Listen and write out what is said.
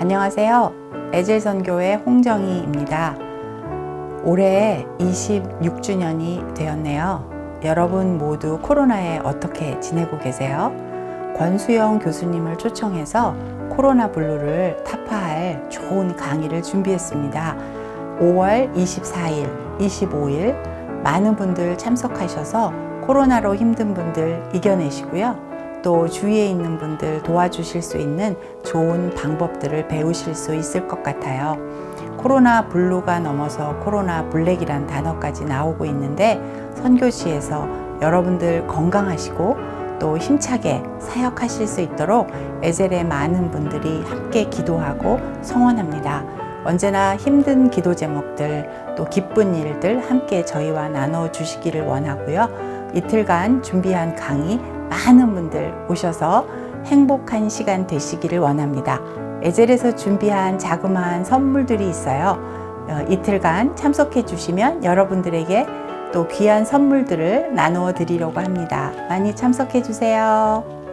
안녕하세요. 에젤선교회 홍정희입니다. 올해 26주년이 되었네요. 여러분 모두 코로나에 어떻게 지내고 계세요? 권수영 교수님을 초청해서 코로나 블루를 타파할 좋은 강의를 준비했습니다. 5월 24일, 25일 많은 분들 참석하셔서 코로나로 힘든 분들 이겨내시고요. 또 주위에 있는 분들 도와주실 수 있는 좋은 방법들을 배우실 수 있을 것 같아요. 코로나 블루가 넘어서 코로나 블랙이란 단어까지 나오고 있는데 선교시에서 여러분들 건강하시고 또 힘차게 사역하실 수 있도록 에젤의 많은 분들이 함께 기도하고 성원합니다. 언제나 힘든 기도 제목들 또 기쁜 일들 함께 저희와 나눠 주시기를 원하고요. 이틀간 준비한 강의 많은 분들 오셔서 행복한 시간 되시기를 원합니다. 에젤에서 준비한 자그마한 선물들이 있어요. 어, 이틀간 참석해 주시면 여러분들에게 또 귀한 선물들을 나누어 드리려고 합니다. 많이 참석해 주세요.